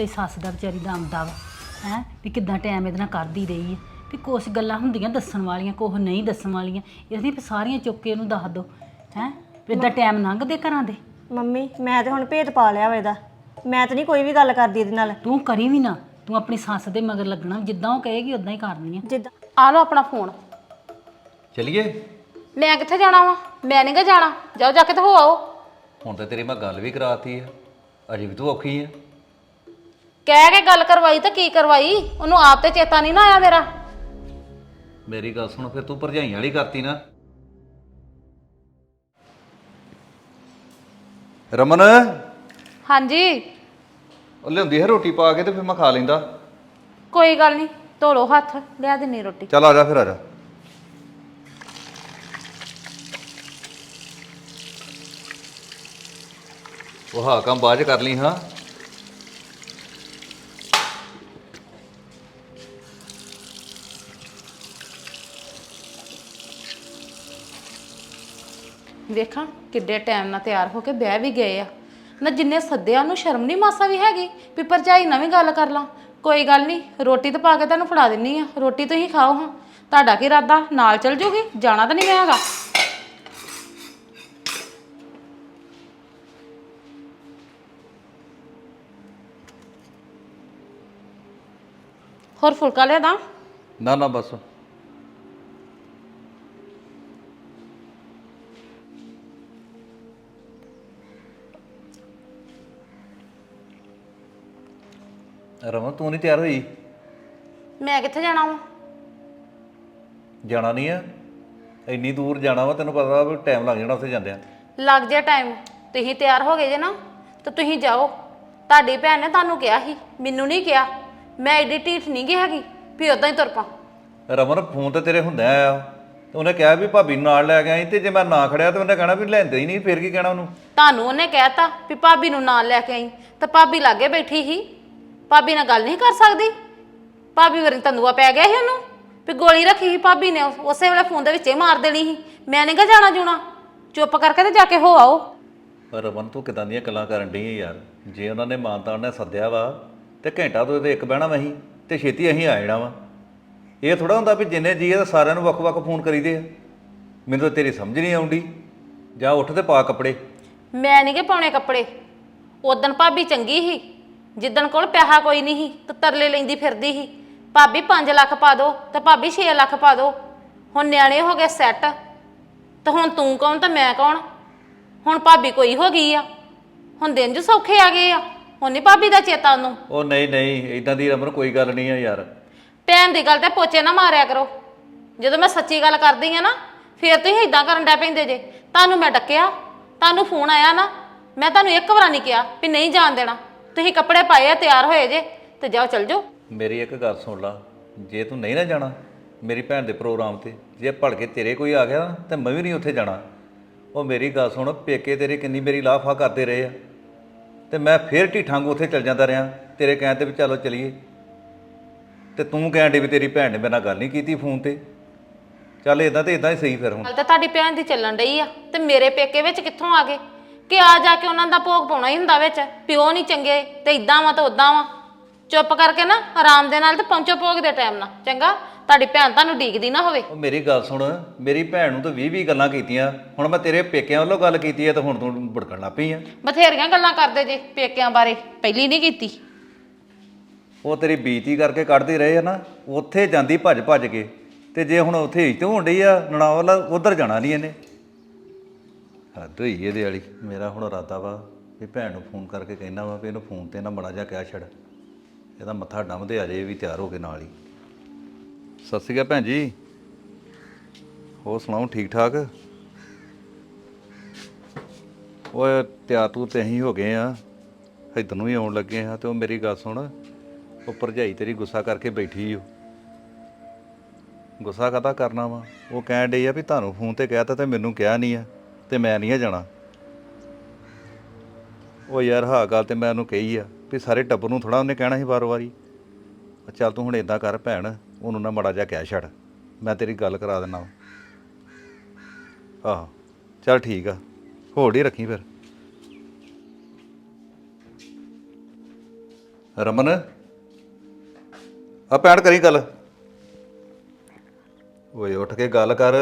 ਤੇ ਸੱਸ ਦਾ ਵਿਚਾਰੀ ਦਾ ਆਉਂਦਾ ਵਾ ਹੈ ਵੀ ਕਿਦਾਂ ਟਾਈਮ ਇਹਦੇ ਨਾਲ ਕਰਦੀ ਰਹੀ ਹੈ। ਵੀ ਕੁਛ ਗੱਲਾਂ ਹੁੰਦੀਆਂ ਦੱਸਣ ਵਾਲੀਆਂ ਕੁਛ ਨਹੀਂ ਦੱਸਣ ਵਾਲੀਆਂ। ਇਹਦੀ ਵੀ ਸਾਰੀਆਂ ਚੁੱਕ ਕੇ ਇਹਨੂੰ ਦੱਸ ਦੋ ਹੈ ਵੀ ਇਦਾਂ ਟਾਈਮ ਲੰਘਦੇ ਘਰਾਂ ਦੇ। ਮੰਮੀ ਮੈਂ ਤੇ ਹੁਣ ਭੇਤ ਪਾ ਲਿਆ ਵਾ ਇਹਦਾ। ਮੈਂ ਤੇ ਨਹੀਂ ਕੋਈ ਵੀ ਗੱਲ ਕਰਦੀ ਇਹਦੇ ਨਾਲ। ਤੂੰ ਕਰੀ ਵੀ ਨਾ ਤੂੰ ਆਪਣੀ ਸੱਸ ਦੇ ਮਗਰ ਲੱਗਣਾ ਜਿੱਦਾਂ ਉਹ ਕਹੇਗੀ ਉਦਾਂ ਹੀ ਕਰਨੀ ਆ। ਜਿੱਦਾਂ ਆ ਲਓ ਆਪਣਾ ਫੋਨ। ਚਲਿਏ? ਮੈਂ ਕਿੱਥੇ ਜਾਣਾ ਵਾ? ਮੈਂ ਨਹੀਂ ਗਾ ਜਾਣਾ। ਜਾਓ ਜਾ ਕੇ ਤੇ ਹੋ ਆਓ। ਹੁਣ ਤਾਂ ਤੇਰੀ ਮੈਂ ਗੱਲ ਵੀ ਕਰਾਤੀ ਆ। ਅਜੇ ਵੀ ਤੂੰ ਔਖੀ ਆ। ਕਹਿ ਕੇ ਗੱਲ ਕਰਵਾਈ ਤਾਂ ਕੀ ਕਰਵਾਈ? ਉਹਨੂੰ ਆਪ ਤੇ ਚੇਤਾ ਨਹੀਂ ਨਾ ਆਇਆ ਮੇਰਾ। ਮੇਰੀ ਗੱਲ ਸੁਣ ਫਿਰ ਤੂੰ ਭਰਜਾਈ ਵਾਲੀ ਕਰਤੀ ਨਾ। ਰਮਨ? ਹਾਂਜੀ। ਉਹ ਲਿਆਉਂਦੀ ਹੈ ਰੋਟੀ ਪਾ ਕੇ ਤੇ ਫਿਰ ਮੈਂ ਖਾ ਲੈਂਦਾ। ਕੋਈ ਗੱਲ ਨਹੀਂ ਧੋ ਲਓ ਹੱਥ ਲਿਆ ਦਿੰਨੀ ਰੋਟੀ। ਚੱਲ ਆ ਜਾ ਫਿਰ ਆ ਜਾ। ਉਹ ਹਾਂ ਕੰਮ ਬਾਅਦ ਚ ਕਰ ਲਈ ਹਾਂ। ਵੇਖਾਂ ਕਿੱਡੇ ਟਾਈਮ ਨਾਲ ਤਿਆਰ ਹੋ ਕੇ ਬਹਿ ਵੀ ਗਏ ਆ। ਨਾ ਜਿੰਨੇ ਸੱਦਿਆ ਨੂੰ ਸ਼ਰਮ ਨਹੀਂ ਮਾਸਾ ਵੀ ਹੈਗੀ ਵੀ ਭਰਜਾਈ ਨਾਲ ਵੀ ਗੱਲ ਕਰ ਲਾਂ। ਕੋਈ ਗੱਲ ਨਹੀਂ ਰੋਟੀ ਤਾਂ ਪਾ ਕੇ ਤੁਹਾਨੂੰ ਫੜਾ ਦਿੰਨੀ ਆ। ਰੋਟੀ ਤੁਸੀਂ ਖਾਓ ਹਾਂ। ਤੁਹਾਡਾ ਕੀ ਇਰਾਦਾ? ਨਾਲ ਚਲ ਜੂਗੀ? ਜਾਣਾ ਤਾਂ ਨਹੀਂ ਮੈਂ ਹੈਗਾ। ਹੋਰ ਫੁਲਕਾ ਲਿਆ ਦਾਂ? ਨਾ ਨਾ, ਬਸ। ਰਮਨ ਤੂੰ ਨਹੀਂ ਤਿਆਰ ਹੋਈ? ਮੈਂ ਕਿੱਥੇ ਜਾਣਾ ਵਾ? ਜਾਣਾ ਨਹੀਂ ਆ। ਇੰਨੀ ਦੂਰ ਜਾਣਾ ਵਾ ਤੈਨੂੰ ਪਤਾ ਵੀ ਟਾਈਮ ਲੱਗ ਜਾਣਾ ਉੱਥੇ ਜਾਂਦਿਆਂ। ਲੱਗ ਜਾ ਟਾਈਮ। ਤੁਸੀਂ ਤਿਆਰ ਹੋ ਗਏ ਜੇ ਨਾ ਤਾਂ ਤੁਸੀਂ ਜਾਓ। ਤੁਹਾਡੀ ਭੈਣ ਨੇ ਤੁਹਾਨੂੰ ਕਿਹਾ ਸੀ ਮੈਨੂੰ ਨਹੀਂ ਕਿਹਾ। ਮੈਂ ਐਡੀ ਢੀਠ ਨਹੀਂ ਗਈ ਹੈਗੀ ਵੀ ਉਦਾਂ ਹੀ ਤੁਰ ਪਾ। ਰਮਨ ਫੋਨ ਤੇ ਤੇਰੇ ਹੁੰਦਾ ਆ। ਤੇ ਉਹਨੇ ਕਿਹਾ ਵੀ ਭਾਬੀ ਨੂੰ ਨਾਲ ਲੈ ਕੇ ਆਈ ਤੇ ਜੇ ਮੈਂ ਨਾ ਖੜਿਆ ਤੇ ਉਹਨੇ ਕਹਿਣਾ ਵੀ ਲੈਂਦੇ ਹੀ ਨਹੀਂ ਫਿਰ ਕੀ ਕਹਿਣਾ ਉਹਨੂੰ? ਤੁਹਾਨੂੰ ਉਹਨੇ ਕਹਿਤਾ ਵੀ ਭਾਬੀ ਨੂੰ ਨਾਲ ਲੈ ਕੇ ਆਈ ਤਾਂ ਭਾਬੀ ਲਾਗੇ ਬੈਠੀ ਸੀ। ਭਾਬੀ ਨਾਲ ਗੱਲ ਨਹੀਂ ਕਰ ਸਕਦੀ? ਭਾਬੀ ਵਰੀ ਤੰਦੂਆ ਪੈ ਗਿਆ ਸੀ ਉਹਨੂੰ। ਵੀ ਗੋਲੀ ਰੱਖੀ ਸੀ ਭਾਬੀ ਨੇ ਉਸ- ਵੇਲੇ ਫੋਨ ਦੇ ਵਿੱਚੇ ਮਾਰ ਦੇਣੀ ਸੀ। ਮੈਂ ਨਹੀਂ ਗਾ ਜਾਣਾ ਜੂਣਾ। ਚੁੱਪ ਕਰਕੇ ਤੇ ਜਾ ਕੇ ਹੋ ਆਓ। ਪਰ ਰਮਨ ਤੂੰ ਕਿਦਾਂ ਦੀਆਂ ਗੱਲਾਂ ਕਰਨ ਡਈ ਹੈ ਯਾਰ? ਜੇ ਉਹਨਾਂ ਨੇ ਮਾਨਤਾਨ ਨੇ ਸੱਦਿਆ ਵਾ ਤੇ ਘੰਟਾ ਤੋਂ ਤੇ ਇੱਕ ਬਹਿਣਾ ਵਹੀਂ ਤੇ ਛੇਤੀ ਅਸੀਂ ਆ ਜਾਣਾ ਵਾ। ਇਹ ਥੋੜਾ ਹੁੰਦਾ ਵੀ ਜਿੰਨੇ ਜੀਏ ਤਾਂ ਸਾਰਿਆਂ ਨੂੰ ਵੱਖ-ਵੱਖ ਫੋਨ ਕਰੀਦੇ ਆ। ਮੈਨੂੰ ਤਾਂ ਤੇਰੀ ਸਮਝ ਨਹੀਂ ਆਉਂਦੀ। ਜਾ ਉੱਠ ਤੇ ਪਾ ਕੱਪੜੇ। ਮੈਂ ਨਹੀਂ ਗੇ ਪਾਉਣੇ ਕੱਪੜੇ। ਉਦਣ ਭਾਬੀ ਚੰਗੀ ਸੀ। ਜਿੱਦਣ ਕੋਲ ਪੈਸਾ ਕੋਈ ਨਹੀਂ ਸੀ ਤੇ ਤਰਲੇ ਲੈਂਦੀ ਫਿਰਦੀ ਸੀ। ਭਾਬੀ 5 ਲੱਖ ਪਾ ਦੋ ਤੇ ਭਾਬੀ 6 ਲੱਖ ਪਾ ਦੋ। ਹੁਣ ਨਿਆਣੇ ਹੋ ਗਏ ਸੈੱਟ ਤੇ ਹੁਣ ਤੂੰ ਕੌਣ ਤੇ ਮੈਂ ਕੌਣ? ਹੁਣ ਭਾਬੀ ਕੋਈ ਹੋ ਗਈ ਆ। ਹੁਣ ਦਿਨ ਜੋ ਸੌਖੇ ਆ ਗਏ ਆ। ਹੁਣ ਨਹੀਂ ਭਾਬੀ ਦਾ ਚੇਤਾ ਉਹਨੂੰ। ਉਹ ਨਹੀਂ ਨਹੀਂ ਇਦਾਂ ਦੀ ਰਮਨ ਕੋਈ ਗੱਲ ਨਹੀਂ ਆ ਯਾਰ। ਭੈਣ ਦੀ ਗੱਲ ਤੇ ਪੋਚੇ ਨਾ ਮਾਰਿਆ ਕਰੋ। ਜਦੋਂ ਮੈਂ ਸੱਚੀ ਗੱਲ ਕਰਦੀ ਆ ਨਾ ਫੇਰ ਤੁਸੀਂ ਇਦਾਂ ਕਰਨ ਡੈ ਪੈਂਦੇ ਜੇ। ਤੁਹਾਨੂੰ ਮੈਂ ਡੱਕਿਆ ਤੁਹਾਨੂੰ ਫੋਨ ਆਇਆ ਨਾ ਮੈਂ ਤੁਹਾਨੂੰ ਇੱਕ ਵਾਰ ਨਹੀਂ ਕਿਹਾ ਵੀ ਨਹੀਂ ਜਾਣ ਦੇਣਾ। ਤੁਸੀਂ ਕੱਪੜੇ ਪਾਏ ਆ ਤਿਆਰ ਹੋਏ ਜੇ ਤੇ ਜਾਓ ਚਲ ਜਾਓ। ਮੇਰੀ ਇੱਕ ਗੱਲ ਸੁਣ ਲਾ ਜੇ ਤੂੰ ਨਹੀਂ ਨਾ ਜਾਣਾ ਮੇਰੀ ਭੈਣ ਦੇ ਪ੍ਰੋਗਰਾਮ ਤੇ ਜੇ ਭੜ ਕੇ ਤੇਰੇ ਕੋਈ ਆ ਗਿਆ ਨਾ ਤੇ ਮੈਂ ਵੀ ਨਹੀਂ ਉੱਥੇ ਜਾਣਾ। ਉਹ ਮੇਰੀ ਗੱਲ ਸੁਣ ਪੇਕੇ ਤੇਰੇ ਕਿੰਨੀ ਮੇਰੀ ਲਾਫਾ ਕਰਦੇ ਰਹੇ ਆ। ਤੇ ਮੈਂ ਫੇਰ ਢੀਠਾਂ ਨੂੰ ਉੱਥੇ ਚੱਲ ਜਾਂਦਾ ਰਿਹਾ ਤੇਰੇ ਕਹਿਣ ਤੇ ਵੀ ਚਲੋ ਚਲੀਏ। ਤੇ ਤੂੰ ਕਹਿਣ ਡਈ ਵੀ ਤੇਰੀ ਭੈਣ ਨੇ ਮੇਰੇ ਨਾਲ ਗੱਲ ਨਹੀਂ ਕੀਤੀ ਫੋਨ ਤੇ। ਚੱਲ ਇਦਾਂ ਤੇ ਇਦਾਂ ਹੀ ਸਹੀ ਫਿਰ ਹੁਣ। ਗੱਲ ਤਾਂ ਤੁਹਾਡੀ ਭੈਣ ਦੀ ਚੱਲਣ ਡਈ ਆ ਤੇ ਮੇਰੇ ਪੇਕੇ ਵਿੱਚ ਕਿੱਥੋਂ ਆ ਗਏ? ਕਿ ਆ ਜਾ ਕੇ ਉਹਨਾਂ ਦਾ ਭੋਗ ਪਾਉਣਾ ਹੀ ਹੁੰਦਾ ਵਿੱਚ ਪਿਓ ਨਹੀਂ ਚੰਗੇ ਤੇ ਇਦਾਂ ਵਾ ਤੇ ਉਦਾਂ ਵਾ। ਚੁੱਪ ਕਰਕੇ ਨਾ ਆਰਾਮ ਦੇ ਨਾਲ ਤੇ ਪਹੁੰਚੋ ਭੋਗ ਦੇ ਟਾਈਮ ਨਾਲ ਚੰਗਾ? ਤੁਹਾਡੀ ਭੈਣ ਤੁਹਾਨੂੰ ਡੀਕਦੀ ਨਾ ਹੋਵੇ। ਉਹ ਮੇਰੀ ਗੱਲ ਸੁਣ ਮੇਰੀ ਭੈਣ ਨੂੰ ਤਾਂ 20 20 ਗੱਲਾਂ ਕੀਤੀਆਂ ਹੁਣ ਮੈਂ ਤੇਰੇ ਪੇਕਿਆਂ ਵੱਲੋਂ ਗੱਲ ਕੀਤੀ ਹੈ ਤਾਂ ਹੁਣ ਤੂੰ ਭੜਕਣ ਲੱਗ ਪਈ ਆ। ਬਥੇਰੀਆਂ ਗੱਲਾਂ ਕਰਦੇ ਜੇ ਪੇਕਿਆਂ ਬਾਰੇ ਪਹਿਲੀ ਨਹੀਂ ਕੀਤੀ। ਉਹ ਤੇਰੀ ਬੀਤੀ ਕਰਕੇ ਕੱਢਦੇ ਰਹੇ ਆ ਨਾ ਉੱਥੇ ਜਾਂਦੀ ਭੱਜ ਭੱਜ ਕੇ ਤੇ ਜੇ ਹੁਣ ਉੱਥੇ ਇੱਜ਼ਤ ਹੋਣ ਡਈ ਆ ਨਣਾਵਲ ਉਧਰ ਜਾਣਾ ਨਹੀਂ ਇਹਨੇ। ਹੱਦ ਹੋਈ ਇਹਦੇ ਵਾਲੀ। ਮੇਰਾ ਹੁਣ ਇਰਾਦਾ ਵਾ ਵੀ ਭੈਣ ਨੂੰ ਫੋਨ ਕਰਕੇ ਕਹਿਣਾ ਵਾ ਵੀ ਇਹਨੂੰ ਫੋਨ ਤੇ ਨਾ ਬੜਾ ਜਾ ਕਹਿ ਛੱਡ। ਇਹਦਾ ਮੱਥਾ ਡੰਮਦੇ ਆ ਜੇ ਇਹ ਵੀ ਤਿਆਰ ਹੋ ਕੇ ਨਾਲ ਹੀ। ਸਤਿ ਸ਼੍ਰੀ ਅਕਾਲ ਭੈਣ ਜੀ। ਹੋਰ ਸੁਣਾਓ ਠੀਕ ਠਾਕ ਓਏ, ਤਿਆਰ ਤੂੰ ਤੇ ਅਸੀਂ ਹੋ ਗਏ ਆ। ਇੱਧਰ ਨੂੰ ਹੀ ਆਉਣ ਲੱਗੇ ਆ ਤੇ ਉਹ ਮੇਰੀ ਗੱਲ ਸੁਣ। ਉਹ ਭਰਜਾਈ ਤੇਰੀ ਗੁੱਸਾ ਕਰਕੇ ਬੈਠੀ ਓ। ਗੁੱਸਾ ਕਾਹਦਾ ਕਰਨਾ ਵਾ? ਉਹ ਕਹਿਣ ਡਈ ਆ ਵੀ ਤੁਹਾਨੂੰ ਫੋਨ ਤੇ ਕਹਿਤਾ ਤੇ ਮੈਨੂੰ ਕਿਹਾ ਨਹੀਂ ਆ। ਤੇ ਮੈਂ ਨਹੀਂ ਆ ਜਾਣਾ। ਉਹ ਯਾਰ ਹਾਂ ਗੱਲ ਤੇ ਮੈਂ ਉਹਨੂੰ ਕਹੀ ਆ ਵੀ ਸਾਰੇ ਟੱਬਰ ਨੂੰ ਥੋੜਾ ਉਹਨੇ ਕਹਿਣਾ ਸੀ ਵਾਰ-ਵਾਰੀ ਚੱਲ ਤੂੰ ਹੁਣ ਇਦਾਂ ਕਰ ਭੈਣ, ਉਹਨੂੰ ਨਾ ਮੜਾ ਜਾ ਕਹਿ ਛੱਡ। ਮੈਂ ਤੇਰੀ ਗੱਲ ਕਰਾ ਦਿੰਦਾ ਆਹ, ਚੱਲ ਠੀਕ ਆ। ਹੋੜ ਹੀ ਰੱਖੀ ਫਿਰ। ਰਮਨ, ਆ ਪੈਣ ਕਰੀ ਗੱਲ। ਓਏ ਉੱਠ ਕੇ ਗੱਲ ਕਰ।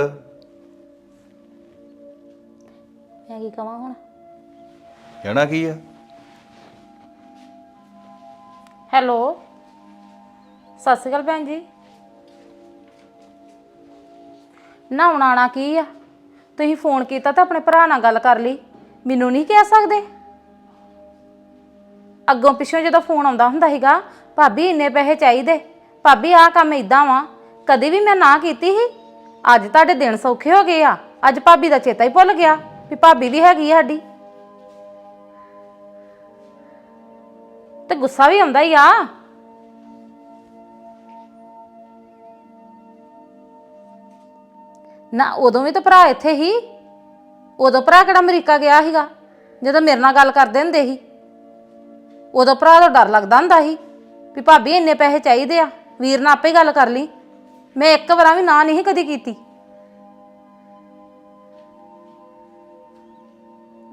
ਮੈਂ ਕੀ ਕਵਾਂ ਹੁਣ? ਕਹਿਣਾ ਕੀ ਆ? ਹੈਲੋ। ਸਤਿ ਸ਼੍ਰੀ ਅਕਾਲ ਭੈਣ ਜੀ। ਨਹਾਉਣ ਆਣਾ ਕੀ ਆ? ਤੁਸੀਂ ਫੋਨ ਕੀਤਾ ਤਾਂ ਆਪਣੇ ਭਰਾ ਨਾਲ ਗੱਲ ਕਰ ਲਈ। ਮੈਨੂੰ ਨਹੀਂ ਕਹਿ ਸਕਦੇ। ਅੱਗੋਂ ਪਿੱਛੋਂ ਜਦੋਂ ਫੋਨ ਆਉਂਦਾ ਹੁੰਦਾ ਸੀਗਾ ਭਾਬੀ ਇੰਨੇ ਪੈਸੇ ਚਾਹੀਦੇ। ਭਾਬੀ ਆਹ ਕੰਮ ਇਦਾਂ ਵਾ ਕਦੀ ਵੀ ਮੈਂ ਨਾ ਕੀਤੀ ਸੀ। ਅੱਜ ਤੁਹਾਡੇ ਦਿਨ ਸੌਖੇ ਹੋ ਗਏ ਆ। ਅੱਜ ਭਾਬੀ ਦਾ ਚੇਤਾ ਹੀ ਭੁੱਲ ਗਿਆ। ਵੀ ਭਾਬੀ ਵੀ ਹੈਗੀ ਆ ਸਾਡੀ। ਤੇ ਗੁੱਸਾ ਵੀ ਆਉਂਦਾ ਹੀ ਆ। ਨਾ, ਉਦੋਂ ਵੀ ਤਾਂ ਭਰਾ ਇੱਥੇ ਹੀ। ਉਦੋਂ ਭਰਾ ਕਿਹੜਾ ਅਮਰੀਕਾ ਗਿਆ ਸੀਗਾ, ਜਦੋਂ ਮੇਰੇ ਨਾਲ ਗੱਲ ਕਰਦੇ ਹੁੰਦੇ ਸੀ। ਉਦੋਂ ਭਰਾ ਤੋਂ ਡਰ ਲੱਗਦਾ ਹੁੰਦਾ ਸੀ ਵੀ ਭਾਬੀ ਇੰਨੇ ਪੈਸੇ ਚਾਹੀਦੇ ਆ, ਵੀਰ ਨਾਲ ਆਪੇ ਗੱਲ ਕਰ ਲਈ। ਮੈਂ ਇੱਕ ਵਾਰਾਂ ਵੀ ਨਾ ਨਹੀਂ ਕਦੀ ਕੀਤੀ।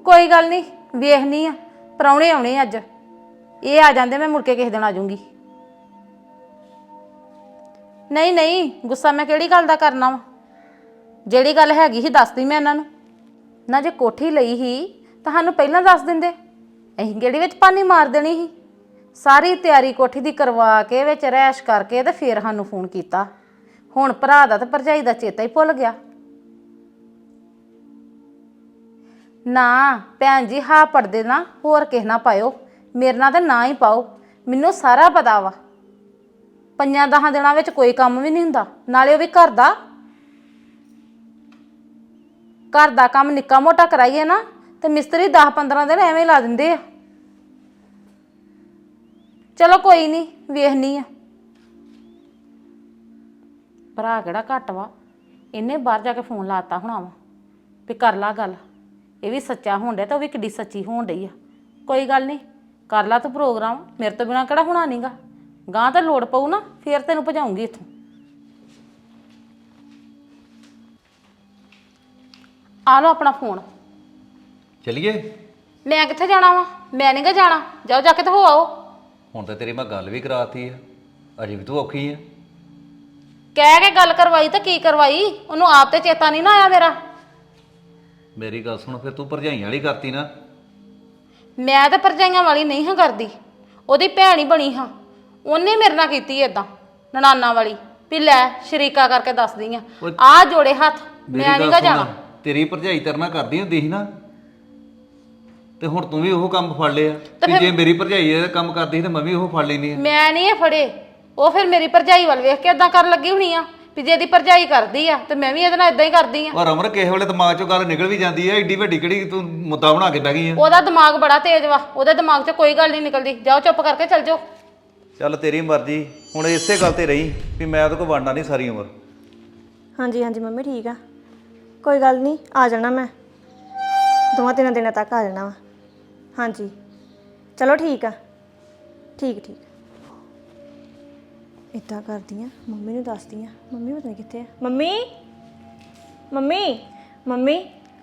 ਕੋਈ ਗੱਲ ਨਹੀਂ ਵੇਖਨੀ ਆ, ਪ੍ਰਾਹੁਣੇ ਆਉਣੇ ਅੱਜ। ਇਹ ਆ ਜਾਂਦੇ, ਮੈਂ ਮੁੜ ਕੇ ਕਿਸੇ ਦਿਨ ਆ ਜਾਊਂਗੀ। ਨਹੀਂ ਨਹੀਂ, ਗੁੱਸਾ ਮੈਂ ਕਿਹੜੀ ਗੱਲ ਦਾ ਕਰਨਾ ਵਾ? ਜਿਹੜੀ ਗੱਲ ਹੈਗੀ ਸੀ, ਦੱਸਦੀ ਮੈਂ ਇਹਨਾਂ ਨੂੰ। ਨਾ ਜੇ ਕੋਠੀ ਲਈ ਸੀ ਤੁਹਾਨੂੰ ਪਹਿਲਾਂ ਦੱਸ ਦਿੰਦੇ। ਅਸੀਂ ਕਿਹੜੀ ਵਿੱਚ ਪਾਣੀ ਮਾਰ ਦੇਣੀ ਸੀ? ਸਾਰੀ ਤਿਆਰੀ ਕੋਠੀ ਦੀ ਕਰਵਾ ਕੇ ਵਿੱਚ ਰੈਸ਼ ਕਰਕੇ ਤੇ ਫੇਰ ਸਾਨੂੰ ਫੋਨ ਕੀਤਾ। ਹੁਣ ਭਰਾ ਦਾ ਤੇ ਭਰਜਾਈ ਦਾ ਚੇਤਾ ਹੀ ਭੁੱਲ ਗਿਆ। ਨਾ, ਭੈਣ ਜੀ, ਹਾਂ ਪੜਦੇ ਨਾ ਹੋਰ ਕਿਸ ਨਾ ਪਾਇਓ। ਮੇਰੇ ਨਾਲ ਤਾਂ ਨਾ ਹੀ ਪਾਓ। ਮੈਨੂੰ ਸਾਰਾ ਪਤਾ ਵਾ। ਪੰਜਾਂ ਦਹਾਂ ਦਿਨਾਂ ਵਿੱਚ ਕੋਈ ਕੰਮ ਵੀ ਨਹੀਂ ਹੁੰਦਾ। ਨਾਲੇ ਉਹ ਵੀ ਘਰ ਦਾ। ਘਰ ਦਾ ਕੰਮ ਨਿੱਕਾ ਮੋਟਾ ਕਰਾਈਏ ਨਾ, ਤੇ ਮਿਸਤਰੀ 10 15 ਦਿਨ ਐਵੇਂ ਹੀ ਲਾ ਦਿੰਦੇ ਆ। ਚਲੋ ਕੋਈ ਨਹੀਂ, ਵੇਖਨੀ ਆ। ਭਰਾ ਕਿਹੜਾ ਘੱਟ ਵਾ। ਇਹਨੇ ਬਾਹਰ ਜਾ ਕੇ ਫੋਨ ਲਾਤਾ ਹੋਣਾ ਵਾ, ਵੀ ਕਰ ਲਾ ਗੱਲ। ਇਹ ਵੀ ਸੱਚਾ ਹੋਣ ਡਿਆ ਤਾਂ ਉਹ ਵੀ ਕਿੱਡੀ ਸੱਚੀ ਹੋਣ ਡਈ ਆ। ਕੋਈ ਗੱਲ ਨਹੀਂ ਕਰ ਲਾ ਤੂੰ ਪ੍ਰੋਗਰਾਮ ਮੇਰੇ ਤੋਂ ਬਿਨਾ ਕਿਹੜਾ ਹੋਣਾ ਨਹੀਂਗਾ ਗਾਂ ਤਾਂ ਲੋੜ ਪਊ ਨਾ ਫੇਰ ਤੈਨੂੰ ਭਜਾਉਂਗੀ ਇੱਥੋਂ। ਆ ਲਓ ਆਪਣਾ ਫੋਨ। ਚਲਿਏ? ਮੈਂ ਕਿੱਥੇ ਜਾਣਾ ਵਾ? ਮੈਂ ਨਹੀਂਗਾ ਜਾਣਾ। ਜਾਓ ਜਾ ਕੇ ਤੇ ਹੋ ਆਓ। ਹੁਣ ਤਾਂ ਤੇਰੀ ਮੈਂ ਗੱਲ ਵੀ ਕਰਾਤੀ ਆ। ਅਜੇ ਵੀ ਤੂੰ ਔਖੀ ਆ। ਕਹਿ ਕੇ ਗੱਲ ਕਰਵਾਈ ਤਾਂ ਕੀ ਕਰਵਾਈ? ਉਹਨੂੰ ਆਪ ਤੇ ਚੇਤਾ ਨਹੀਂ ਨਾ ਆਇਆ ਮੇਰਾ। ਮੇਰੀ ਗੱਲ ਸੁਣ ਫਿਰ ਤੂੰ ਭਰਜਾਈਆਂ ਵਾਲੀ ਕਰਤੀ ਨਾ। ਮੈਂ ਤਾਂ ਪਰਜਾਈਆਂ ਵਾਲੀ ਨਹੀਂ ਹਾਂ ਕਰਦੀ। ਉਹਦੀ ਭੈਣ ਹੀ ਬਣੀ ਹਾਂ। ਉਹਨੇ ਮੇਰੇ ਨਾਲ ਕੀਤੀ ਏਦਾਂ ਨਨਾਨਾ ਵਾਲੀ। ਵੀ ਲੈ ਸ਼ਰੀਕਾ ਕਰਕੇ ਦੱਸਦੀ ਆ। ਆ ਜੋੜੇ ਹੱਥ ਮੈਂ ਨਹੀਂਗਾ ਗੱਲ ਜਾਣਾ। ਤੇਰੀ ਭਰਜਾਈ ਤੇਰੇ ਨਾਲ ਕਰਦੀ ਹੁੰਦੀ ਸੀ ਨਾ। ਤੇ ਹੁਣ ਤੂੰ ਵੀ ਉਹ ਕੰਮ ਫੜ ਲਿਆ। ਕਿ ਜੇ ਮੇਰੀ ਭਰਜਾਈ ਇਹ ਕੰਮ ਕਰਦੀ ਸੀ ਤੇ ਮੈਂ ਵੀ ਉਹ ਫੜ ਲੈਣੀ ਆ। ਮੈਂ ਨਹੀਂ ਇਹ ਫੜੇ। ਉਹ ਫਿਰ ਮੇਰੀ ਭਰਜਾਈ ਵੱਲ ਵੇਖ ਕੇ ਏਦਾਂ ਕਰਨ ਲੱਗੀ ਹੋਣੀ ਆ। ਵੀ ਜੇ ਇਹਦੀ ਭਰਜਾਈ ਕਰਦੀ ਆ ਤੇ ਮੈਂ ਵੀ ਇਹਦੇ ਨਾਲ ਏਦਾਂ ਹੀ ਕਰਦੀ ਆ। ਔਰ ਅਮਰ ਕਿਸੇ ਵੇਲੇ ਦਿਮਾਗ ਚੋਂ ਗੱਲ ਨਿਕਲ ਵੀ ਜਾਂਦੀ ਹੈ ਏਡੀ ਵੱਡੀ ਕਿਹੜੀ ਤੂੰ ਮੁੱਦਾ ਬਣਾ ਕੇ ਬਹਿ ਗਈ ਆ? ਉਹਦਾ ਦਿਮਾਗ ਬੜਾ ਤੇਜ਼ ਵਾ ਉਹਦੇ ਦਿਮਾਗ 'ਚ ਕੋਈ ਗੱਲ ਨਹੀਂ ਨਿਕਲਦੀ। ਜਾਓ ਚੁੱਪ ਕਰਕੇ ਚੱਲ ਜਾਓ। ਚੱਲ ਤੇਰੀ ਮਰਜ਼ੀ ਹੁਣ ਇਸੇ ਗੱਲ ਤੇ ਰਹੀ ਵੀ ਮੈਂ ਉਹਦੇ ਕੋਲ ਵੜਨਾ ਨਹੀਂ ਸਾਰੀ ਉਮਰ। ਹਾਂਜੀ ਹਾਂਜੀ ਮੰਮੀ ਠੀਕ ਆ। ਕੋਈ ਗੱਲ ਨਹੀਂ ਆ ਜਾਣਾ ਮੈਂ। ਦੋਵਾਂ ਤਿੰਨਾਂ ਦਿਨਾਂ ਤੱਕ ਆ ਜਾਣਾ ਵਾ। ਹਾਂਜੀ। ਚਲੋ ਠੀਕ ਆ। ਠੀਕ ਠੀਕ। ਇਦਾਂ ਕਰਦੀ ਆ ਮੰਮੀ ਨੂੰ ਦੱਸਦੀ ਆ ਮੰਮੀ ਪਤਾ ਨਹੀਂ ਕਿੱਥੇ ਆ। ਮੰਮੀ ਮੰਮੀ ਮੰਮੀ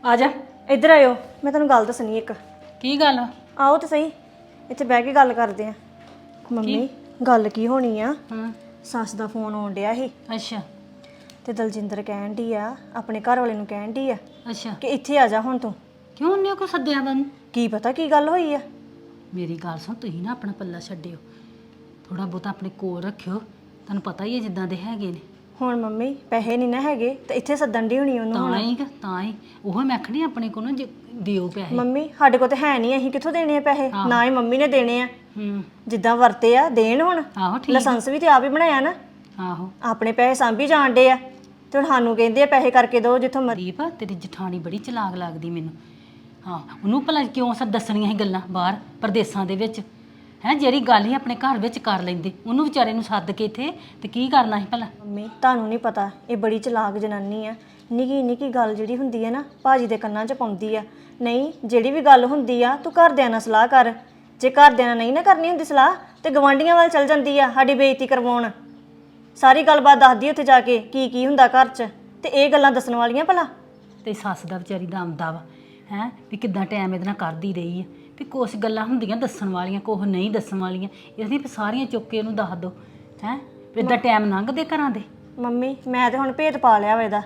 ਆ ਜਾ ਇੱਧਰ ਆਇਓ। ਮੈਂ ਤੁਹਾਨੂੰ ਗੱਲ ਦੱਸਣੀ ਇੱਕ। ਕੀ ਗੱਲ ਵਾ? ਆਓ ਤੇ ਸਹੀ ਇੱਥੇ ਬਹਿ ਕੇ ਗੱਲ ਕਰਦੇ ਆ। ਮੰਮੀ ਗੱਲ ਕੀ ਹੋਣੀ ਆ? ਹਾਂ। ਸੱਸ ਦਾ ਫੋਨ ਆਉਣ ਡਿਆ ਸੀ। ਅੱਛਾ। ਤੇ ਦਲਜਿੰਦਰ ਕਹਿਣ ਡਈ ਆ ਆਪਣੇ ਘਰ ਵਾਲੇ ਨੂੰ ਕਹਿਣ ਡਈ ਆ ਅੱਛਾ। ਕਿ ਇੱਥੇ ਆ ਜਾ ਹੁਣ ਤੂੰ। ਕਿਉਂ ਉਹਨੇ ਕੋ ਸੱਦਿਆ ਤੈਨੂੰ ਕੀ ਪਤਾ ਕੀ ਗੱਲ ਹੋਈ ਆ? ਮੇਰੀ ਗੱਲ ਸੁਣ ਤੁਸੀਂ ਨਾ ਆਪਣਾ ਪੱਲਾ ਛੱਡਿਓ। ਥੋੜਾ ਬਹੁਤਾ ਆਪਣੇ ਕੋਲ ਰੱਖਿਓ। ਤੁਹਾਨੂੰ ਪਤਾ ਹੀ ਹੈ ਜਿੱਦਾਂ ਦੇ ਹੈਗੇ ਨੇ। ਹੁਣ ਮੰਮੀ ਪੈਸੇ ਨਹੀਂ ਨਾ ਹੈਗੇ ਤੇ ਇੱਥੇ ਸੱਦਣ ਦੀ ਹੋਣੀ ਉਹਨੂੰ ਤਾਂ ਹੀ ਕ- ਤਾਂ ਹੀ। ਉਹ ਮੈਂ ਆਖਣੀ ਆਪਣੇ ਕੋਲ ਨਾ ਜੇ ਦਿਓ ਪੈਸੇ। ਮੰਮੀ ਸਾਡੇ ਕੋਲ ਤੇ ਹੈ ਨਹੀਂ ਅਸੀਂ ਕਿੱਥੋਂ ਦੇਣੇ ਆ ਪੈਸੇ? ਨਾ ਹੀ ਮੰਮੀ ਨੇ ਦੇਣੇ ਆ। ਹੂੰ। ਜਿੱਦਾਂ ਵਰਤੇ ਆ ਦੇਣ ਹੁਣ। ਆਹੋ ਠੀਕ ਲਾਇਸੈਂਸ ਵੀ ਤੇ ਆਪ ਹੀ ਬਣਾਇਆ ਨਾ। ਆਹੋ। ਆਪਣੇ ਪੈਸੇ ਸਾਂਭੀ ਜਾਣਦੇ ਆ। ਤੇ ਹੁਣ ਸਾਨੂੰ ਕਹਿੰਦੇ ਆ ਪੈਸੇ ਕਰਕੇ ਦਿਓ ਜਿੱਥੋਂ ਮਰ ਦੀਪ ਤੇਰੀ ਜਠਾਣੀ ਬੜੀ ਚਲਾਕ ਲੱਗਦੀ ਮੈਨੂੰ। ਹਾਂ ਉਹਨੂੰ ਭਲਾ ਕਿਉਂ ਸਰ ਦੱਸਣੀਆਂ ਸੀ ਗੱਲਾਂ ਬਾਹਰ ਪ੍ਰਦੇਸਾਂ ਦੇ ਵਿੱਚ? ਹੈ ਜਿਹੜੀ ਗੱਲ ਹੀ ਆਪਣੇ ਘਰ ਵਿੱਚ ਕਰ ਲੈਂਦੇ। ਉਹਨੂੰ ਵਿਚਾਰੇ ਨੂੰ ਸੱਦ ਕੇ ਇੱਥੇ ਤੇ ਕੀ ਕਰਨਾ ਸੀ ਭਲਾ? ਮੰਮੀ ਤੁਹਾਨੂੰ ਨਹੀਂ ਪਤਾ ਇਹ ਬੜੀ ਚਲਾਕ ਜਨਾਨੀ ਆ। ਨਿੱਕੀ ਨਿੱਕੀ ਗੱਲ ਜਿਹੜੀ ਹੁੰਦੀ ਹੈ ਨਾ ਭਾਜੀ ਦੇ ਕੰਨਾਂ 'ਚ ਪਾਉਂਦੀ ਆ। ਨਹੀਂ ਜਿਹੜੀ ਵੀ ਗੱਲ ਹੁੰਦੀ ਆ ਤੂੰ ਘਰਦਿਆਂ ਨਾਲ ਸਲਾਹ ਕਰ। ਜੇ ਘਰਦਿਆਂ ਨਾਲ ਨਹੀਂ ਨਾ ਕਰਨੀ ਹੁੰਦੀ ਸਲਾਹ ਤੇ ਗਵਾਂਢੀਆਂ ਵੱਲ ਚਲ ਜਾਂਦੀ ਆ ਸਾਡੀ ਬੇਇੱਜ਼ਤੀ ਕਰਵਾਉਣ। ਸਾਰੀ ਗੱਲਬਾਤ ਦੱਸਦੀ ਉੱਥੇ ਜਾ ਕੇ ਕੀ ਕੀ ਹੁੰਦਾ ਘਰ 'ਚ। ਤੇ ਇਹ ਗੱਲਾਂ ਦੱਸਣ ਵਾਲੀਆਂ ਭਲਾ? ਤੇ ਸੱਸ ਦਾ ਵਿਚਾਰੀ ਦਾ ਆਉਂਦਾ ਵਾ ਹੈ ਵੀ ਕਿੱਦਾਂ ਟਾਈਮ ਇਹਦੇ ਨਾਲ ਕਰਦੀ ਰਹੀ ਹੈ ਵੀ ਕੁਛ ਗੱਲਾਂ ਹੁੰਦੀਆਂ ਦੱਸਣ ਵਾਲੀਆਂ ਕੁਛ ਨਹੀਂ ਦੱਸਣ ਵਾਲੀਆਂ। ਇਸ ਲਈ ਵੀ ਸਾਰੀਆਂ ਚੁੱਕ ਕੇ ਉਹਨੂੰ ਦੱਸ ਦੋ ਹੈ? ਇਦਾਂ ਟਾਈਮ ਲੰਘਦੇ ਘਰਾਂ ਦੇ? ਮੰਮੀ ਮੈਂ ਤੇ ਹੁਣ ਭੇਤ ਪਾ ਲਿਆ ਵਾ ਇਹਦਾ।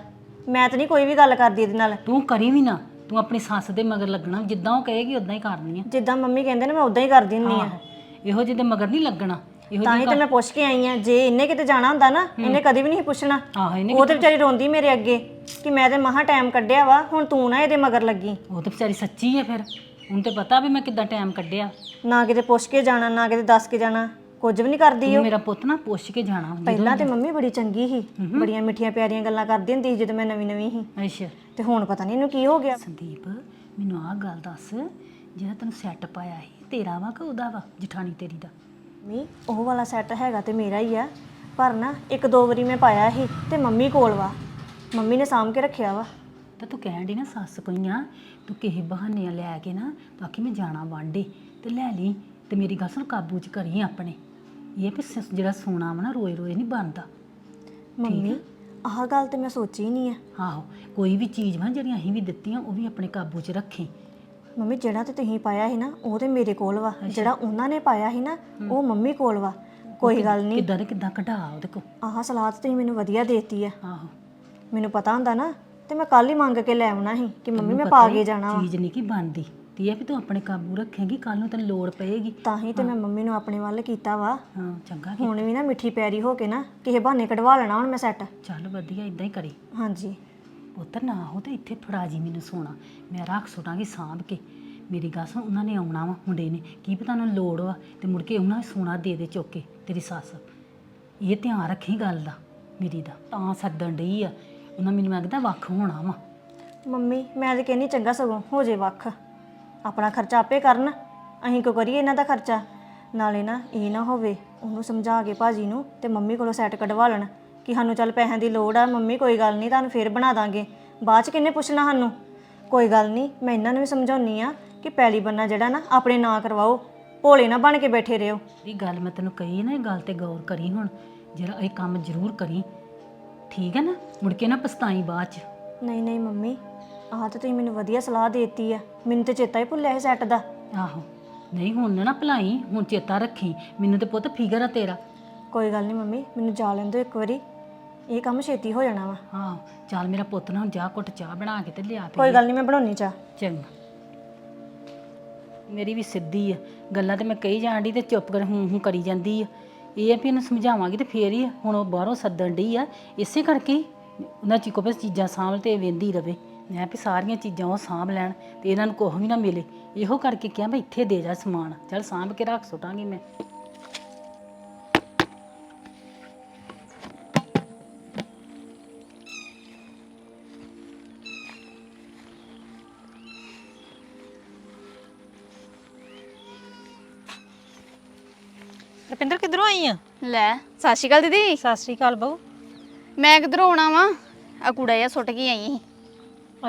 ਮੈਂ ਤੇ ਨਹੀਂ ਕੋਈ ਵੀ ਗੱਲ ਕਰਦੀ ਇਹਦੇ ਨਾਲ। ਤੂੰ ਕਰੀ ਵੀ ਨਾ ਤੂੰ ਆਪਣੀ ਸੱਸ ਦੇ ਮਗਰ ਲੱਗਣਾ ਜਿੱਦਾਂ ਉਹ ਕਹੇਗੀ ਉਦਾਂ ਹੀ ਕਰਨੀ ਆ। ਜਿੱਦਾਂ ਮੰਮੀ ਕਹਿੰਦੇ ਨੇ ਮੈਂ ਉਦਾਂ ਹੀ ਕਰਦੀ ਹੁੰਨੀ ਆ। ਇਹੋ ਜਿਹੇ ਦੇ ਮਗਰ ਨਹੀਂ ਲੱਗਣਾ ਇਹੋ ਤਾਂ ਹੀ ਤੇ ਮੈਂ ਪੁੱਛ ਕੇ ਆਈ ਆ ਜੇ ਇਹਨੇ ਕਿਤੇ ਜਾਣਾ ਹੁੰਦਾ ਨਾ ਇਹਨੇ ਕਦੀ ਵੀ ਨਹੀਂ ਪੁੱਛਣਾ। ਆਹੋ ਇਹਨੇ ਉਹ ਤੇ ਵਿਚਾਰੀ ਰੋਂਦੀ ਮੇਰੇ ਅੱਗੇ ਕਿ ਮੈਂ ਤੇ ਮਹਾ ਟਾਈਮ ਕੱਢਿਆ ਵਾ ਹੁਣ ਤੂੰ ਨਾ ਇਹਦੇ ਮਗਰ ਲੱਗੀ। ਉਹ ਤੇ ਵਿਚਾਰੀ ਸੱਚੀ ਹੈ ਫਿਰ। ਉਹਨੂੰ ਤੇ ਪਤਾ ਵੀ ਮੈਂ ਕਿੱਦਾਂ ਟਾਈਮ ਕੱਢਿਆ। ਨਾ ਕਿਤੇ ਪੁੱਛ ਕੇ ਜਾਣਾ ਨਾ ਕਿਤੇ ਦੱਸ ਕੇ ਜਾਣਾ। ਕੁਝ ਵੀ ਨਹੀਂ ਕਰਦੀ ਤੂੰ ਮੇਰਾ ਪੁੱਤ ਨਾ ਪੁੱਛ ਕੇ ਜਾਣਾ ਹੁੰਦਾ। ਪਹਿਲਾਂ ਤੇ ਮੰਮੀ ਬੜੀ ਚੰਗੀ ਸੀ। ਬੜੀਆਂ ਮਿੱਠੀਆਂ ਪਿਆਰੀਆਂ ਗੱਲਾਂ ਕਰਦੀ ਹੁੰਦੀ ਸੀ ਜਦੋਂ ਮੈਂ ਨਵੀਂ ਨਵੀਂ ਸੀ। ਅੱਛਾ। ਤੇ ਹੁਣ ਪਤਾ ਨਹੀਂ ਇਹਨੂੰ ਕੀ ਹੋ ਗਿਆ। ਸੰਦੀਪ ਮੈਨੂੰ ਆਹ ਗੱਲ ਦੱਸ। ਜਿਹੜਾ ਤੈਨੂੰ ਸੈੱਟ ਪਾਇਆ ਸੀ ਤੇਰਾ ਵਾ ਕਿ ਉਹਦਾ ਵਾ ਜਠਾਣੀ ਤੇਰੀ ਦਾ? ਮੰਮੀ ਉਹ ਵਾਲਾ ਸੈੱਟ ਹੈਗਾ ਤੇ ਮੇਰਾ ਹੀ ਆ। ਪਰ ਨਾ ਇੱਕ ਦੋ ਵਾਰੀ ਮੈਂ ਪਾਇਆ ਸੀ ਤੇ ਮੰਮੀ ਕੋਲ ਵਾ। ਮੰਮੀ ਨੇ ਸਾਂਭ ਕੇ ਰੱਖਿਆ ਵਾ। ਤਾਂ ਤੂੰ ਕਹਿਣ ਦੀ ਨਾ ਸੱਸ ਕੋਈ ਆ ਤੂੰ ਕਿਸੇ ਬਹਾਨੇ ਲੈ ਕੇ ਨਾ ਤਾਂ ਕਿ ਮੈਂ ਜਾਣਾ ਵਾਂਡੇ ਤੇ ਲੈ ਲਈ ਤੇ ਮੇਰੀ ਗੱਲ ਸੁਣ ਕਾਬੂ ਚ ਕਰੀ ਆਪਣੇ। ਇਹ ਵੀ ਸ- ਜਿਹੜਾ ਸੋਨਾ ਵਾ ਨਾ ਰੋਏ ਰੋਏ ਨਹੀਂ ਬਣਦਾ। ਮੰਮੀ ਆਹ ਗੱਲ ਤੇ ਮੈਂ ਸੋਚੀ ਹੀ ਨਹੀਂ ਆ। ਆਹੋ ਕੋਈ ਵੀ ਚੀਜ਼ ਵਾ ਜਿਹੜੀਆਂ ਅਸੀਂ ਵੀ ਦਿੱਤੀਆਂ ਉਹ ਵੀ ਆਪਣੇ ਕਾਬੂ ਚ ਰੱਖੀ। ਮੰਮੀ ਜਿਹੜਾ ਤੇ ਤੁਸੀਂ ਪਾਇਆ ਸੀ ਨਾ ਉਹ ਤੇ ਮੇਰੇ ਕੋਲ ਵਾ। ਜਿਹੜਾ ਉਹਨਾਂ ਨੇ ਪਾਇਆ ਸੀ ਨਾ ਉਹ ਮੰਮੀ ਕੋਲ ਵਾ। ਕੋਈ ਗੱਲ ਨਹੀਂ ਕਿੱਦਾਂ ਦੇ ਕਿੱਦਾਂ ਕਢਾ ਉਹਦੇ ਕੋ ਆਹ ਸਲਾਹ ਤੇ ਤੁਸੀਂ ਮੈਨੂੰ ਵਧੀਆ ਦੇਤੀ ਆ। ਆਹੋ। ਮੈਨੂੰ ਪਤਾ ਹੁੰਦਾ ਨਾ ਤੇ ਮੈਂ ਕੱਲ ਹੀ ਮੰਗ ਕੇ ਲੈ ਆਉਣਾ ਸੀ ਕਿ ਮੰਮੀ ਮੈਂ ਪਾ ਕੇ ਜਾਣਾ ਵਾ। ਚੀਜ਼ ਨਹੀਂ ਕੀ ਬਣਦੀ। ਤੇ ਵੀ ਤੂੰ ਆਪਣੇ ਕਾਬੂ ਰੱਖੇਂਗੀ ਕੱਲ ਨੂੰ ਤੈਨੂੰ ਲੋੜ ਪਏਗੀ। ਤਾਂ ਹੀ ਤੇ ਮੈਂ ਮੰਮੀ ਨੂੰ ਆਪਣੇ ਵੱਲ ਕੀਤਾ ਵਾ। ਹਾਂ ਚੰਗਾ ਹੁਣ ਵੀ ਨਾ ਮਿੱਠੀ ਪਿਆਰੀ ਹੋ ਕੇ ਨਾ ਕਿਸੇ ਬਹਾਨੇ ਕਢਵਾ ਲੈਣਾ ਹੁਣ ਮੈਂ ਸੈੱਟ ਚੱਲ ਵਧੀਆ ਇਦਾਂ ਹੀ ਕਰੀ। ਹਾਂਜੀ। ਪੁੱਤ ਨਾ ਹੋ ਤੇ ਇੱਥੇ ਫੜਾ ਜੀ ਮੈਨੂੰ ਸੋਨਾ। ਮੈਂ ਰੱਖ ਸੁਟਾਂਗੀ ਸਾਂਭ ਕੇ। ਮੇਰੀ ਗੱਲ ਸੁਣ ਉਹਨਾਂ ਨੇ ਆਉਣਾ ਵਾ ਮੁੰਡੇ ਨੇ। ਕੀ ਪਤਾ ਉਹਨਾਂ ਨੂੰ ਲੋੜ ਵਾ ਤੇ ਮੁੜ ਕੇ ਉਹਨਾਂ ਨੂੰ ਸੋਨਾ ਦੇ ਦੇ ਚੁੱਕ ਕੇ ਤੇਰੀ ਸੱਸ। ਇਹ ਧਿਆਨ ਰੱਖੀ ਗੱਲ ਦਾ ਮੇਰੀ ਦਾ। ਤਾਂ ਸੱਦਣ ਡਈ ਆ। ਉਹਨਾਂ ਮੈਨੂੰ ਲੱਗਦਾ ਵੱਖ ਹੋਣਾ ਵਾ। ਮੰਮੀ ਮੈਂ ਤੇ ਕਹਿੰਨੀ ਚੰਗਾ ਸਗੋਂ ਹੋ ਜੇ ਵੱਖ। ਆਪਣਾ ਖਰਚਾ ਆਪੇ ਕਰਨ ਅਸੀਂ ਕਿਉਂ ਕਰੀਏ ਇਹਨਾਂ ਦਾ ਖਰਚਾ? ਨਾਲੇ ਨਾ ਇਹ ਨਾ ਹੋਵੇ ਉਹਨੂੰ ਸਮਝਾ ਕੇ ਭਾਜੀ ਨੂੰ ਤੇ ਮੰਮੀ ਕੋਲੋਂ ਸੈੱਟ ਕਢਵਾ ਲੈਣ ਕਿ ਸਾਨੂੰ ਚੱਲ ਪੈਸਿਆਂ ਦੀ ਲੋੜ ਆ ਮੰਮੀ ਕੋਈ ਗੱਲ ਨਹੀਂ ਤੁਹਾਨੂੰ ਫੇਰ ਬਣਾ ਦਾਂਗੇ। ਬਾਅਦ ਚ ਕਿੰਨੇ ਪੁੱਛਣਾ ਸਾਨੂੰ? ਕੋਈ ਗੱਲ ਨਹੀਂ ਮੈਂ ਇਹਨਾਂ ਨੂੰ ਵੀ ਸਮਝਾਉਣੀ ਆ ਕਿ ਪੈਲੀ ਬੰਨਾ ਜਿਹੜਾ ਨਾ ਆਪਣੇ ਨਾਂ ਕਰਵਾਓ ਭੋਲੇ ਨਾ ਬਣ ਕੇ ਬੈਠੇ ਰਹੋ। ਇਹ ਗੱਲ ਮੈਂ ਤੈਨੂੰ ਕਹੀ ਨਾ ਇਹ ਗੱਲ ਤੇ ਗੌਰ ਕਰੀ ਹੁਣ। ਜਿਹੜਾ ਇਹ ਕੰਮ ਜ਼ਰੂਰ ਕਰੀ ਠੀਕ ਹੈ ਨਾ? ਮੁੜ ਕੇ ਨਾ ਪਛਤਾਈ ਬਾਅਦ ਚ। ਨਹੀਂ ਨਹੀਂ ਮੰਮੀ ਆਹ ਤਾਂ ਤੁਸੀਂ ਮੈਨੂੰ ਵਧੀਆ ਸਲਾਹ ਦੇਤੀ ਆ। ਮੈਨੂੰ ਤੇ ਚੇਤਾ ਹੀ ਭੁੱਲਿਆ ਇਹ ਸੈੱਟ ਦਾ। ਆਹੋ। ਨਹੀਂ ਹੁਣ ਨਾ ਭਲਾਈ ਹੁਣ ਚੇਤਾ ਰੱਖੀ। ਮੈਨੂੰ ਤੇ ਪੁੱਤ ਫਿਕਰ ਆ ਤੇਰਾ। ਕੋਈ ਗੱਲ ਨਹੀਂ ਮੰਮੀ ਮੈਨੂੰ ਜਾ ਲੈਣ ਦਿਓ ਇੱਕ ਵਾਰੀ। ਇਹ ਕੰਮ ਛੇਤੀ ਹੋ ਜਾਣਾ ਵਾ। ਆਹੋ ਚੱਲ ਮੇਰਾ ਪੁੱਤ ਨਾ ਹੁਣ ਜਾ ਘੁੱਟ ਚਾਹ ਬਣਾ ਕੇ ਤੇ ਲਿਆ ਕੋਈ ਪੀ। ਗੱਲ ਨਹੀਂ ਮੈਂ ਬਣਾਉਣੀ ਚਾਹ। ਚੰਗਾ। ਮੇਰੀ ਵੀ ਸਿੱਧੀ ਆ। ਗੱਲਾਂ ਤੇ ਮੈਂ ਕਹੀ ਜਾਣ ਡਈ ਤੇ ਚੁੱਪ ਕਰ ਹੂੰ ਹੂੰ ਕਰੀ ਜਾਂਦੀ ਆ। ਇਹ ਆ ਵੀ ਇਹਨੂੰ ਸਮਝਾਵਾਂਗੀ ਤੇ ਫੇਰ ਹੀ ਆ। ਹੁਣ ਉਹ ਬਾਹਰੋਂ ਸੱਦਣ ਡਈ ਆ। ਇਸੇ ਕਰਕੇ ਹੀ ਉਹਨਾਂ ਚੀਕੋ ਬਸ ਚੀਜ਼ਾਂ ਸਾਂਭ ਤੇ ਵੇਂਦੀ ਰਵੇ। ਮੈਂ ਵੀ ਸਾਰੀਆਂ ਚੀਜ਼ਾਂ ਉਹ ਸਾਂਭ ਲੈਣ ਤੇ ਇਹਨਾਂ ਨੂੰ ਕੁਛ ਵੀ ਨਾ ਮਿਲੇ। ਇਹੋ ਕਰਕੇ ਕਿਹਾ ਵੀ ਇੱਥੇ ਦੇ ਜਾ ਸਮਾਨ। ਚੱਲ ਸਾਂਭ ਕੇ ਰੱਖ ਸੁੱਟਾਂਗੀ ਮੈਂ। ਲੈ ਸਤਿ ਸ਼੍ਰੀ ਅਕਾਲ ਦੀਦੀ। ਸਤਿ ਸ੍ਰੀ ਅਕਾਲ ਬਹੂ। ਮੈਂ ਕਿੱਧਰੋਂ ਆਉਣਾ ਵਾ? ਆ ਕੂੜਾ ਜਿਹਾ ਸੁੱਟ ਕੇ ਆਈ ਸੀ।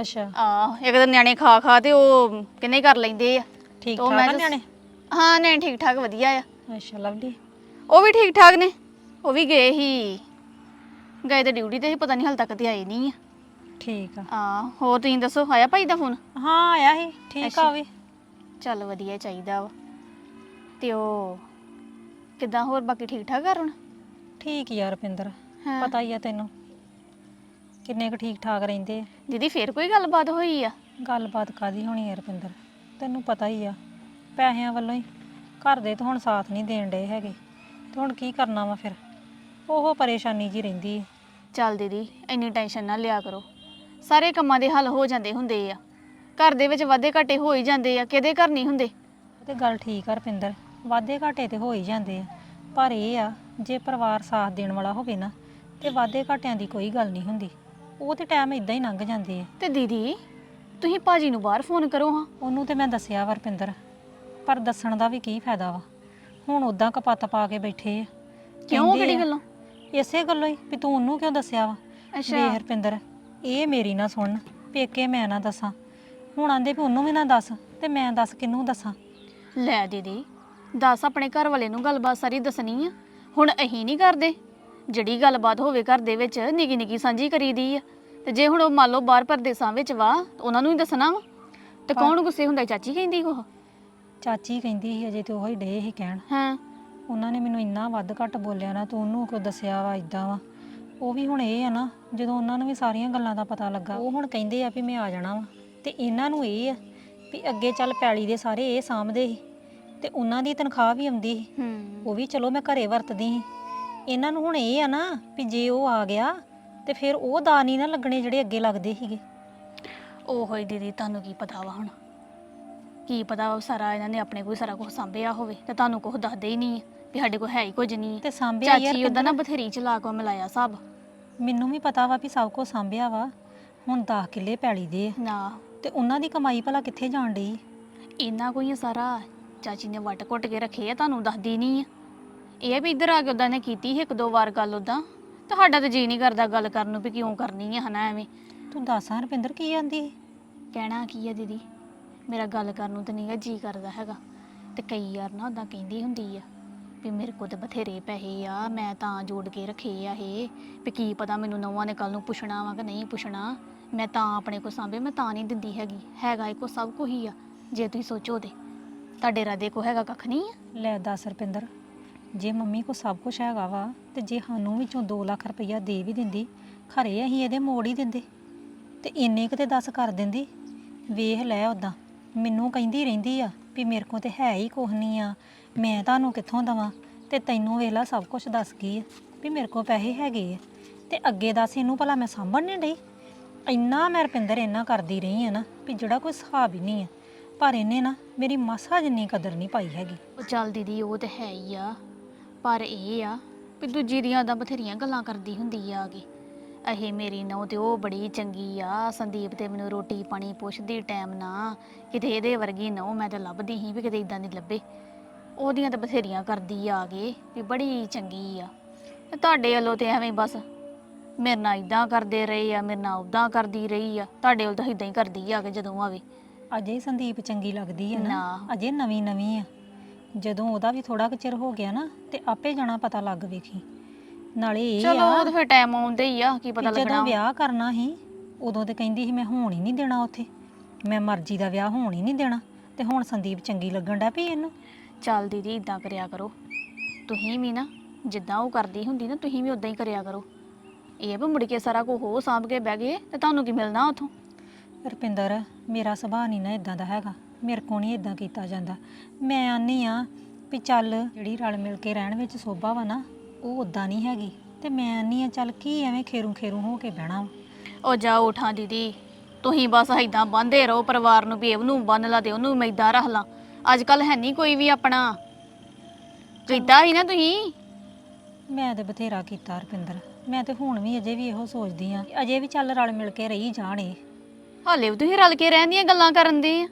ਅੱਛਾ। ਆ ਇੱਕ ਤਾਂ ਨਿਆਣੇ ਖਾ ਖਾ ਤੇ ਉਹ ਕਿੰਨੇ ਕਰ ਲੈਂਦੇ ਆ। ਠੀਕ ਤੇ ਠਾਕ ਆ ਨਿਆਣੇ? ਹਾਂ ਨਿਆਣੇ ਠੀਕ ਠਾਕ ਵਧੀਆ ਆ। ਅੱਛਾ ਲਵਲੀ। ਉਹ ਵੀ ਠੀਕ ਠਾਕ ਨੇ। ਉਹ ਵੀ ਗਏ ਸੀ। ਗਏ ਤੇ ਡਿਊਟੀ ਤੇ ਸੀ ਪਤਾ ਨਹੀਂ ਹਾਲ ਤੱਕ ਤੇ ਆਏ ਨਹੀਂ ਆ। ਠੀਕ ਆ। ਆ ਹੋਰ ਤੁਸੀਂ ਦੱਸੋ ਆਇਆ ਭਾਈ ਦਾ ਫੋਨ? ਹਾਂ ਆਇਆ ਸੀ। ਠੀਕ ਆ ਵੀ। ਚੱਲ ਵਧੀਆ ਚਾਹੀਦਾ ਵਾ। ਤੇ ਉਹ ਕਿੱਦਾਂ ਹੋਰ ਬਾਕੀ ਠੀਕ ਠਾਕ ਘਰ ਹੁਣ ਠੀਕ ਯਾਰ ਰੁਪਿੰਦਰ ਹਾਂ। ਪਤਾ ਹੀ ਆ ਤੈਨੂੰ। ਕਿੰਨੇ ਕੁ ਠੀਕ ਠਾਕ ਰਹਿੰਦੇ ਆ। ਦੀਦੀ ਫੇਰ ਕੋਈ ਗੱਲਬਾਤ ਹੋਈ ਆ? ਗੱਲਬਾਤ ਕਾਦੀ ਹੋਣੀ ਆ ਰੁਪਿੰਦਰ? ਤੈਨੂੰ ਪਤਾ ਹੀ ਆ ਪੈਸਿਆਂ ਵੱਲੋਂ ਹੀ ਘਰ ਦੇ ਤਾਂ ਹੁਣ ਸਾਥ ਨਹੀਂ ਦੇਣ ਡਏ ਹੈਗੇ। ਤੇ ਹੁਣ ਕੀ ਕਰਨਾ ਵਾ ਫਿਰ? ਉਹ ਪਰੇਸ਼ਾਨੀ ਜੀ ਰਹਿੰਦੀ ਚੱਲ ਦੀਦੀ ਇੰਨੀ ਟੈਨਸ਼ਨ ਨਾ ਲਿਆ ਕਰੋ। ਸਾਰੇ ਕੰਮਾਂ ਦੇ ਹੱਲ ਹੋ ਜਾਂਦੇ ਹੁੰਦੇ ਆ। ਘਰ ਦੇ ਵਿੱਚ ਵਾਧੇ ਘਾਟੇ ਹੋ ਹੀ ਜਾਂਦੇ ਆ ਕਿਹਦੇ ਘਰ ਨਹੀਂ ਹੁੰਦੇ? ਉਹ ਤੇ ਗੱਲ ਠੀਕ ਆ ਰੁਪਿੰਦਰ। ਵਾਧੇ ਘਾਟੇ ਤੇ ਹੋ ਹੀ ਜਾਂਦੇ ਆ। ਪਰ ਇਹ ਆ ਜੇ ਪਰਿਵਾਰ ਸਾਥ ਦੇਣ ਵਾਲਾ ਹੋਵੇ ਨਾ ਤੇ ਵਾਧੇ ਘਾਟਿਆਂ ਦੀ ਕੋਈ ਗੱਲ ਨਹੀਂ ਹੁੰਦੀ। ਉਹ ਤੇ ਟਾਈਮ ਇਦਾਂ ਹੀ ਲੰਘ ਜਾਂਦੇ ਆ। ਤੇ ਦੀਦੀ ਤੁਸੀਂ ਭਾਜੀ ਨੂੰ ਬਾਹਰ ਫੋਨ ਕਰੋ ਹਾਂ। ਉਹਨੂੰ ਤੇ ਮੈਂ ਦੱਸਿਆ ਵਾ ਰੁਪਿੰਦਰ ਪਰ ਦੱਸਣ ਦਾ ਵੀ ਕੀ ਫਾਇਦਾ ਵਾ? ਹੁਣ ਉਦਾਂ ਕਪੱਤ ਪਾ ਕੇ ਬੈਠੇ ਆ। ਕਿਉਂ ਕਹਿੰਦੇ ਕਿਹੜੀ ਆ, ਗੱਲੋਂ? ਇਸੇ ਗੱਲੋਂ ਹੀ ਵੀ ਤੂੰ ਉਹਨੂੰ ਕਿਉਂ ਦੱਸਿਆ ਵਾ? ਅੱਛਾ। ਵੇਖ ਰੁਪਿੰਦਰ ਇਹ ਮੇਰੀ ਨਾ ਸੁਣ ਪੇਕੇ ਮੈਂ ਨਾ ਦੱਸਾਂ। ਹੁਣ ਆਂਦੇ ਵੀ ਉਹਨੂੰ ਵੀ ਨਾ ਦੱਸ ਤੇ ਮੈਂ ਦੱਸ ਕਿਹਨੂੰ ਦੱਸਾਂ? ਲੈ ਦੀਦੀ ਦੱਸ ਆਪਣੇ ਘਰ ਵਾਲੇ ਨੂੰ ਗੱਲਬਾਤ ਸਾਰੀ ਦੱਸਣੀ ਆ। ਹੁਣ ਅਹੀਂ ਨਹੀਂ ਕਰਦੇ। ਜਿਹੜੀ ਗੱਲਬਾਤ ਹੋਵੇ ਘਰ ਦੇ ਵਿੱਚ ਨਿੱਕੀ ਨਿੱਕੀ ਸਾਂਝੀ ਕਰੀਦੀ ਆ। ਤੇ ਜੇ ਹੁਣ ਉਹ ਮੰਨ ਲਓ ਬਾਹਰ ਪਰਦੇਸਾਂ ਵਿੱਚ ਵਾ ਉਹਨਾਂ ਨੂੰ ਹੀ ਦੱਸਣਾ ਵਾ। ਤੇ ਕੌਣ ਗੁੱਸੇ ਹੁੰਦਾ ਚਾਚੀ ਕਹਿੰਦੀ ਉਹ? ਚਾਚੀ ਕਹਿੰਦੀ ਸੀ ਅਜੇ ਤੇ ਉਹ ਹੀ ਡੇ ਸੀ ਕਹਿਣ। ਹਾਂ। ਉਹਨਾਂ ਨੇ ਮੈਨੂੰ ਇੰਨਾ ਵੱਧ ਘੱਟ ਬੋਲਿਆ ਨਾ ਤੂੰ ਉਹਨੂੰ ਕਿਉਂ ਦੱਸਿਆ ਵਾ ਇਦਾਂ ਵਾ? ਉਹ ਵੀ ਹੁਣ ਇਹ ਆ ਨਾ ਜਦੋਂ ਉਹਨਾਂ ਨੂੰ ਵੀ ਸਾਰੀਆਂ ਗੱਲਾਂ ਦਾ ਪਤਾ ਲੱਗਾ ਉਹ ਹੁਣ ਕਹਿੰਦੇ ਆ ਵੀ ਮੈਂ ਆ ਜਾਣਾ ਵਾ। ਤੇ ਇਹਨਾਂ ਨੂੰ ਇਹ ਆ ਵੀ ਅੱਗੇ ਚੱਲ ਪੈਲੀ ਦੇ ਸਾਰੇ ਇਹ ਸਾਂਭਦੇ ਸੀ। ਤੇ ਉਹਨਾਂ ਦੀ ਤਨਖਾਹ ਵੀ ਆਉਂਦੀ ਸੀ। ਹੂੰ। ਉਹ ਵੀ ਚਲੋ ਮੈਂ ਘਰੇ ਵਰਤਦੀ ਸੀ। ਇਹਨਾਂ ਨੂੰ ਹੁਣ ਇਹ ਆ ਨਾ ਵੀ ਜੇ ਉਹ ਆ ਗਿਆ ਤੇ ਫਿਰ ਉਹ ਦਾ ਨਹੀਂ ਨਾ ਲੱਗਣੇ ਜਿਹੜੇ ਅੱਗੇ ਲੱਗਦੇ ਸੀਗੇ। ਉਹੋ ਹੀ ਦੀਦੀ ਤੁਹਾਨੂੰ ਕੀ ਪਤਾ ਵਾ ਹੁਣ? ਕੀ ਪਤਾ ਉਹ ਸਾਰਾ ਇਹਨਾਂ ਨੇ ਆਪਣੇ ਕੋਈ ਸਾਰਾ ਕੁਝ ਸੰਭਿਆ ਹੋਵੇ ਤੇ ਤੁਹਾਨੂੰ ਕੁਝ ਦੱਸਦੇ ਹੀ ਨਹੀਂ ਵੀ ਸਾਡੇ ਕੋਲ ਹੈ ਹੀ ਕੁਝ ਨਹੀਂ ਤੇ ਸਾਂਭਿਆ ਯਾਰ ਚਾਚੀ ਉਹਦਾ ਨਾ ਬਥੇਰੀ ਚਲਾ ਕੋ ਮਿਲਾਇਆ ਸਭ। ਮੈਨੂੰ ਵੀ ਪਤਾ ਵਾ ਵੀ ਸਭ ਕੁਝ ਸਾਂਭਿਆ ਵਾ। ਹੁਣ 10 ਕਿੱਲੇ ਪੈਲੀ ਦੇ ਆ। ਨਾ। ਤੇ ਉਹਨਾਂ ਦੀ ਕਮਾਈ ਭਲਾ ਕਿੱਥੇ ਜਾਣ ਡਈ? ਇੰਨਾ ਕੋਈ ਸਾਰਾ। ਚਾਚੀ ਨੇ ਵੱਟ ਘੁੱਟ ਕੇ ਰੱਖੇ ਆ ਤੁਹਾਨੂੰ ਦੱਸਦੀ ਨਹੀਂ ਆ। ਇਹ ਵੀ ਇੱਧਰ ਆ ਕੇ ਉਦਾਂ ਨੇ ਕੀਤੀ ਸੀ ਇੱਕ ਦੋ ਵਾਰ ਗੱਲ ਉਦਾਂ ਤੁਹਾਡਾ ਤਾਂ ਜੀ ਨਹੀਂ ਕਰਦਾ ਗੱਲ ਕਰਨ ਨੂੰ ਵੀ ਕਿਉਂ ਕਰਨੀ ਆ ਹਨਾ ਐਵੇਂ। ਤੂੰ ਦੱਸ ਹਾਂ ਰੁਪਿੰਦਰ ਕੀ ਆਂਦੀ? ਕਹਿਣਾ ਕੀ ਆ ਦੀਦੀ? ਮੇਰਾ ਗੱਲ ਕਰਨ ਨੂੰ ਤਾਂ ਨਹੀਂਗਾ ਜੀ ਕਰਦਾ ਹੈਗਾ। ਤੇ ਕਈ ਯਾਰ ਨਾ ਉਦਾਂ ਕਹਿੰਦੀ ਹੁੰਦੀ ਆ ਵੀ ਮੇਰੇ ਕੋਲ ਤਾਂ ਬਥੇਰੇ ਪੈਸੇ ਆ ਮੈਂ ਤਾਂ ਜੋੜ ਕੇ ਰੱਖੇ ਆ ਇਹ। ਵੀ ਕੀ ਪਤਾ ਮੈਨੂੰ ਨਵਾਂ ਨੇ ਕੱਲ ਨੂੰ ਪੁੱਛਣਾ ਵਾ ਕਿ ਨਹੀਂ ਪੁੱਛਣਾ। ਮੈਂ ਤਾਂ ਆਪਣੇ ਕੋ ਸਾਂਭੇ ਮੈਂ ਤਾਂ ਨਹੀਂ ਦਿੰਦੀ ਹੈਗੀ। ਹੈਗਾ ਇਹ ਕੋ ਸਭ ਕੁਝ ਹੀ ਆ ਜੇ ਤੁਸੀਂ ਸੋਚੋ ਤੇ। ਤੁਹਾਡੇ ਰਾਦੇ ਕੋ ਹੈਗਾ ਕੱਖ ਨਹੀਂ ਆ? ਲੈ ਦੱਸ ਰੁਪਿੰਦਰ, ਜੇ ਮੰਮੀ ਕੋ ਸਭ ਕੁਝ ਹੈਗਾ ਵਾ, ਤੇ ਜੇ ਸਾਨੂੰ ਵਿੱਚੋਂ 2 ਲੱਖ ਰੁਪਈਆ ਦੇ ਵੀ ਦਿੰਦੀ, ਖਰੇ ਅਸੀਂ ਇਹਦੇ ਮੋੜ ਹੀ ਦਿੰਦੇ। ਤੇ ਇੰਨੇ ਕੁ ਤੇ ਦੱਸ ਕਰ ਦਿੰਦੀ। ਵੇਖ ਲੈ ਉਦਾਂ ਮੈਨੂੰ ਕਹਿੰਦੀ ਰਹਿੰਦੀ ਆ ਵੀ ਮੇਰੇ ਕੋ ਤੇ ਹੈ ਹੀ ਕੁਛ ਨਹੀਂ ਆ, ਮੈਂ ਤੁਹਾਨੂੰ ਕਿੱਥੋਂ ਦਵਾਂ? ਤੇ ਤੈਨੂੰ ਵੇਲਾ ਸਭ ਕੁਝ ਦੱਸ ਗਈ ਆ, ਵੀ ਮੇਰੇ ਕੋ ਪੈਸੇ ਹੈਗੇ ਆ। ਤੇ ਅੱਗੇ ਦੱਸ ਇਹਨੂੰ ਭਲਾ ਮੈਂ ਸਾਂਭਣ ਨਹੀਂ ਡਈ? ਇੰਨਾ ਮੈਂ ਰੁਪਿੰਦਰ ਇੰਨਾ ਕਰਦੀ ਰਹੀ ਆ ਨਾ, ਵੀ ਜਿਹੜਾ ਕੋਈ ਹਿਸਾਬ ਹੀ ਨਹੀਂ ਆ। ਪਰ ਇਹਨੇ ਨਾ ਮੇਰੀ ਮਾਸਾ ਜਿੰਨੀ ਕਦਰ ਨਹੀਂ ਪਾਈ ਹੈਗੀ। ਉਹ ਚੱਲ ਦੀਦੀ, ਉਹ ਤੇ ਹੈ ਹੀ ਆ। ਪਰ ਇਹ ਆ ਵੀ ਦੂਜੀ ਦੀਆਂ ਤਾਂ ਬਥੇਰੀਆਂ ਗੱਲਾਂ ਕਰਦੀ ਹੁੰਦੀ ਆ ਕਿ ਇਹ ਮੇਰੀ ਨੌ ਤੇ ਉਹ ਬੜੀ ਚੰਗੀ ਆ। ਸੰਦੀਪ ਤੇ ਮੈਨੂੰ ਰੋਟੀ ਪਾਣੀ ਪੁੱਛਦੀ ਟਾਈਮ ਨਾ। ਕਿਤੇ ਇਹਦੇ ਵਰਗੀ ਨੌ ਮੈਂ ਤਾਂ ਲੱਭਦੀ ਸੀ ਵੀ ਕਿਤੇ ਇਦਾਂ ਦੀ ਲੱਭੇ। ਉਹਦੀਆਂ ਤਾਂ ਬਥੇਰੀਆਂ ਕਰਦੀ ਆ ਕੇ ਵੀ ਬੜੀ ਚੰਗੀ ਆ। ਤੇ ਤੁਹਾਡੇ ਵੱਲੋਂ ਤੇ ਐਵੇਂ ਬਸ ਮੇਰੇ ਨਾਲ ਇਦਾਂ ਕਰਦੇ ਰਹੇ ਆ, ਮੇਰੇ ਨਾਲ ਉਦਾਂ ਕਰਦੀ ਰਹੀ ਆ। ਤੁਹਾਡੇ ਵੱਲ ਤਾਂ ਇਦਾਂ ਹੀ ਕਰਦੀ ਆ ਕਿ ਜਦੋਂ ਆਵੇ। ਅਜੇ ਸੰਦੀਪ ਚੰਗੀ ਲੱਗਦੀ ਹੈ ਨਾ ਨਾ। ਅਜੇ ਨਵੀਂ ਨਵੀਂ ਆ। ਜਦੋਂ ਉਹਦਾ ਵੀ ਥੋੜਾ ਕੁ ਚਿਰ ਹੋ ਗਿਆ ਨਾ ਤੇ ਆਪੇ ਜਾਣਾ ਪਤਾ ਲੱਗ ਵੇਖੀ। ਨਾਲੇ ਇਹ ਚਲੋ ਉਹ ਤਾਂ ਫਿਰ ਟਾਈਮ ਆਉਂਦੇ ਹੀ ਆ ਕੀ ਪਤਾ ਵੀ ਲੱਗਣਾ। ਜਦੋਂ ਵਿਆਹ ਕਰਨਾ ਸੀ ਉਦੋਂ ਤੇ ਕਹਿੰਦੀ ਸੀ ਮੈਂ ਹੋਣ ਹੀ ਨਹੀਂ ਦੇਣਾ ਉੱਥੇ। ਮੈਂ ਮਰਜ਼ੀ ਦਾ ਵਿਆਹ ਹੋਣ ਹੀ ਨਹੀਂ ਦੇਣਾ। ਤੇ ਹੁਣ ਸੰਦੀਪ ਚੰਗੀ ਲੱਗਣ ਡੈ ਪਈ ਇਹਨੂੰ। ਚੱਲ ਦੀਦੀ ਇਦਾਂ ਕਰਿਆ ਕਰੋ। ਤੁਸੀਂ ਵੀ ਨਾ ਜਿੱਦਾਂ ਉਹ ਕਰਦੀ ਹੁੰਦੀ ਨਾ ਤੁਸੀਂ ਵੀ ਉਦਾਂ ਹੀ ਕਰਿਆ ਕਰੋ। ਇਹ ਵੀ ਮੁੜ ਕੇ ਸਾਰਾ ਕੁਝ ਹੋ ਸਾਂਭ ਕੇ ਬਹਿ ਗਏ ਤੇ ਤੁਹਾਨੂੰ ਕੀ ਮਿਲਣਾ ਉਥੋਂ? ਰੁਪਿੰਦਰ ਮੇਰਾ ਸੁਭਾਅ ਨਹੀਂ ਨਾ ਇਦਾਂ ਦਾ ਹੈਗਾ। ਮੇਰੇ ਕੋਲ ਨਹੀਂ ਇਦਾਂ ਕੀਤਾ ਜਾਂਦਾ। ਮੈਂ ਆਨੀ ਆ ਵੀ ਚੱਲ ਜਿਹੜੀ ਰਲ ਮਿਲ ਕੇ ਰਹਿਣ ਵਿੱਚ ਸੋਭਾ ਵਾ ਨਾ ਉਹ ਉਦਾਂ ਨਹੀਂ ਹੈਗੀ। ਤੇ ਮੈਂ ਆਨੀ ਆ ਚੱਲ ਕੀ ਐਵੇਂ ਖੇਰੂ ਖੇਰੂ ਹੋ ਕੇ ਬਹਿਣਾ ਵਾ। ਉਹ ਜਾ ਉਠਾਂ ਦੀਦੀ। ਤੁਸੀਂ ਬਸ ਇਦਾਂ ਬੰਦੇ ਰਹੋ ਪਰਿਵਾਰ ਨੂੰ ਵੀ ਉਹਨੂੰ ਬੰਨ ਲਾ ਤੇ ਉਹਨੂੰ ਮੈਂ ਏਦਾਂ ਰੱਖ ਲਾਂ। ਅੱਜ ਕੱਲ ਹੈ ਨਹੀਂ ਕੋਈ ਵੀ ਆਪਣਾ। ਕੀਤਾ ਹੀ ਨਾ ਤੁਸੀਂ। ਮੈਂ ਤੇ ਬਥੇਰਾ ਕੀਤਾ ਰੁਪਿੰਦਰ। ਮੈਂ ਤੇ ਹੁਣ ਵੀ ਅਜੇ ਵੀ ਇਹੋ ਸੋਚਦੀ ਆ। ਅਜੇ ਵੀ ਚੱਲ ਰਲ ਮਿਲ ਕੇ ਰਹੀ ਜਾਣੇ ਹਾਲੇ ਵੀ ਤੁਸੀਂ ਰਲ ਕੇ ਰਹਿਣ ਦੀਆਂ ਗੱਲਾਂ ਕਰਨ ਦੇ ਆ।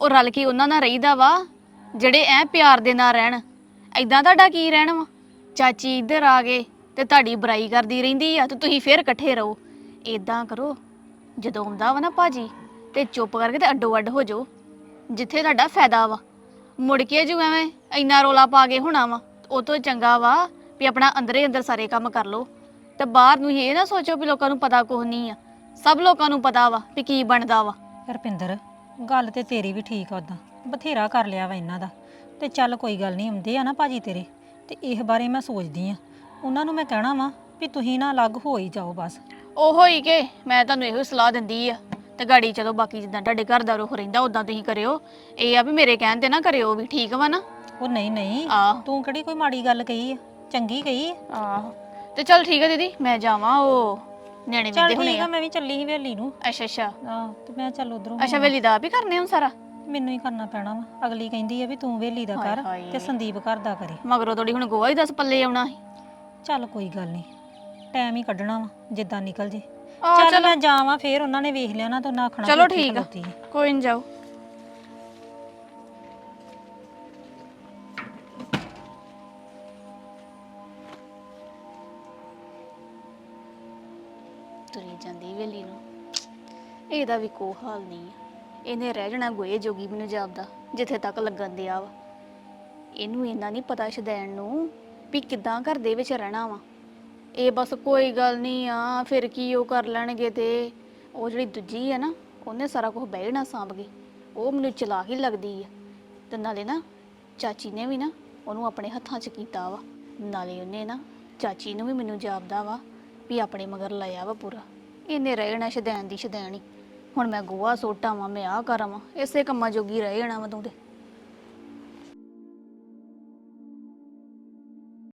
ਉਹ ਰਲ ਕੇ ਉਹਨਾਂ ਨਾਲ ਰਹੀਦਾ ਵਾ, ਜਿਹੜੇ ਐ ਪਿਆਰ ਦੇ ਨਾਲ ਰਹਿਣ। ਐਦਾਂ ਤੁਹਾਡਾ ਕੀ ਰਹਿਣ ਵਾ? ਚਾਚੀ ਇੱਧਰ ਆ ਗਏ ਤੇ ਤੁਹਾਡੀ ਬੁਰਾਈ ਕਰਦੀ ਰਹਿੰਦੀ ਆ ਤੇ ਤੁਸੀਂ ਫੇਰ ਇਕੱਠੇ ਰਹੋ। ਏਦਾਂ ਕਰੋ, ਜਦੋਂ ਆਉਂਦਾ ਵਾ ਨਾ ਭਾਜੀ ਤੇ ਚੁੱਪ ਕਰਕੇ ਤੇ ਅੱਡੋ ਅੱਡ ਹੋ ਜਾਓ, ਜਿੱਥੇ ਤੁਹਾਡਾ ਫਾਇਦਾ ਵਾ। ਮੁੜ ਕੇ ਜੂ ਐਵੇਂ ਇੰਨਾ ਰੋਲਾ ਪਾ ਕੇ ਹੋਣਾ ਵਾ, ਉਹ ਤੋਂ ਚੰਗਾ ਵਾ ਵੀ ਆਪਣਾ ਅੰਦਰੇ ਅੰਦਰ ਸਾਰੇ ਕੰਮ ਕਰ ਲਓ। ਤੇ ਬਾਹਰ ਨੂੰ ਹੀ ਇਹ ਨਾ ਸੋਚੋ ਵੀ ਲੋਕਾਂ ਨੂੰ ਪਤਾ ਕੁਛ ਨਹੀਂ ਆ। ਸਭ ਲੋਕਾਂ ਨੂੰ ਪਤਾ ਵਾ ਵੀ ਕੀ ਬਣਦਾ ਵਾ। ਰੁਪਿੰਦਰ ਗੱਲ ਤੇ ਤੇਰੀ ਵੀ ਠੀਕ ਆ ਉਦਾਂ ਬਥੇਰਾ ਕਰ ਲਿਆ ਵਾ ਇਹਨਾਂ ਦਾ। ਤੇ ਚੱਲ ਕੋਈ ਗੱਲ ਨਹੀਂ ਆਉਂਦੇ ਆ ਨਾ ਭਾਜੀ ਤੇਰੇ। ਤੇ ਇਸ ਬਾਰੇ ਮੈਂ ਸੋਚਦੀ ਆ। ਉਹਨਾਂ ਨੂੰ ਮੈਂ ਕਹਿਣਾ ਵਾ ਵੀ ਤੁਸੀਂ ਨਾ ਅਲੱਗ ਹੋ ਹੀ ਜਾਓ ਬਸ। ਉਹੋ ਹੀ ਕਿ ਮੈਂ ਤੁਹਾਨੂੰ ਇਹੋ ਹੀ ਸਲਾਹ ਦਿੰਦੀ ਆ। ਤੇ ਗਾੜੀ ਚਲੋ ਬਾਕੀ ਜਿੱਦਾਂ ਤੁਹਾਡੇ ਘਰ ਦਾ ਰੁਖ ਰਹਿੰਦਾ ਉਦਾਂ ਤੁਸੀਂ ਕਰਿਓ। ਇਹ ਆ ਵੀ ਮੇਰੇ ਕਹਿਣ ਤੇ ਨਾ ਕਰਿਓ ਵੀ ਠੀਕ ਵਾ ਨਾ। ਉਹ ਨਹੀਂ ਨਹੀਂ। ਆਹ। ਤੂੰ ਕਿਹੜੀ ਕੋਈ ਮਾੜੀ ਗੱਲ ਕਹੀ ਆ? ਚੰਗੀ ਕਹੀ ਆ? ਆਹੋ। ਤੇ ਚਲ ਠੀਕ ਆ ਦੀਦੀ ਮੈਂ ਜਾਵਾਂ ਉਹ। ਨਿਆਣੇ ਚੱਲ ਵਿੰਦੇ ਹੁਣੇ ਠੀਕ ਆ ਆ। ਮੈਂ ਵੀ ਚੱਲੀ ਸੀ ਵੇਲੀ ਨੂੰ। ਅੱਛਾ ਅੱਛਾ। ਆਹ ਤੇ ਮੈਂ ਚੱਲ ਉਧਰੋਂ ਅੱਛਾ ਵੇਲੀ ਦਾ ਆਪ ਹੀ ਕਰਨੇ ਹੁਣ ਸਾਰਾ? ਮੈਨੂੰ ਹੀ ਕਰਨਾ ਪੈਣਾ ਵਾ। ਅਗਲੀ ਕਹਿੰਦੀ ਆ ਵੀ ਤੂੰ ਵੇਲੀ ਦਾ ਕਰ ਹਾਏ। ਤੇ ਸੰਦੀਪ ਘਰ ਦਾ ਕਰੇ। ਮਗਰੋਂ ਥੋੜੀ ਹੁਣ ਗੋਆ ਹੀ ਦੱਸ ਪੱਲੇ ਆਉਣਾ ਸੀ। ਚੱਲ ਕੋਈ ਗੱਲ ਨਹੀਂ ਟਾਈਮ ਹੀ ਕੱਢਣਾ ਵਾ ਜਿੱਦਾਂ ਨਿਕਲ ਜੇ। ਆਹ, ਚੱਲ ਮੈਂ ਜਾਵਾਂ ਫੇਰ ਉਹਨਾਂ ਨੇ ਵੇਖ ਲਿਆ ਨਾ ਤਾਂ ਉਹਨਾਂ ਆਖਣਾ ਚਲੋ ਵੀ ਠੀਕ ਆ। ਖਲੋਤੀ। ਕੋਈ ਨਹੀਂ ਜਾਓ। ਇਹਦਾ ਵੀ ਕੋਈ ਹਾਲ ਨਹੀਂ ਆ। ਇਹਨੇ ਰਹਿ ਜਾਣਾ ਗੋਏ ਜੋਗੀ ਮੈਨੂੰ ਜਾਪਦਾ, ਜਿੱਥੇ ਤੱਕ ਲੱਗਣ ਦਿਆ ਵਾ। ਇਹਨੂੰ ਇੰਨਾ ਨਹੀਂ ਪਤਾ ਸ਼ਦੈਣ ਨੂੰ ਵੀ ਕਿੱਦਾਂ ਘਰ ਦੇ ਵਿੱਚ ਰਹਿਣਾ ਵਾ। ਇਹ ਬਸ ਕੋਈ ਗੱਲ ਨਹੀਂ ਆ, ਫਿਰ ਕੀ ਉਹ ਕਰ ਲੈਣਗੇ ਤੇ ਉਹ ਜਿਹੜੀ ਦੂਜੀ ਹੈ ਨਾ, ਉਹਨੇ ਸਾਰਾ ਕੁਝ ਬਹਿਣਾ ਸਾਂਭ ਗਈ ਉਹ ਮੈਨੂੰ ਚਲਾਕ ਹੀ ਲੱਗਦੀ ਆ। ਤੇ ਨਾਲੇ ਨਾ, ਚਾਚੀ ਨੇ ਵੀ ਨਾ ਉਹਨੂੰ ਆਪਣੇ ਹੱਥਾਂ 'ਚ ਕੀਤਾ ਵਾ। ਨਾਲੇ ਉਹਨੇ ਨਾ, ਚਾਚੀ ਨੂੰ ਵੀ ਮੈਨੂੰ ਜਾਪਦਾ ਵਾ ਵੀ ਆਪਣੇ ਮਗਰ ਲਾਇਆ ਵਾ ਪੂਰਾ। ਇਹਨੇ ਰਹਿਣਾ ਸ਼ਦੈਨ ਦੀ ਸ਼ਦੈਣ ਹੀ। ਹੁਣ ਮੈਂ ਗੋਹਾ ਸੋਟਾਂ ਵਾਂ, ਮੈਂ ਆਹ ਕਰਾਂ ਵਾਂ, ਇਸੇ ਕੰਮਾਂ ਜੋਗੀ ਰਹਿ ਜਾਣਾ ਵਾ ਤੂੰ ਤੇ।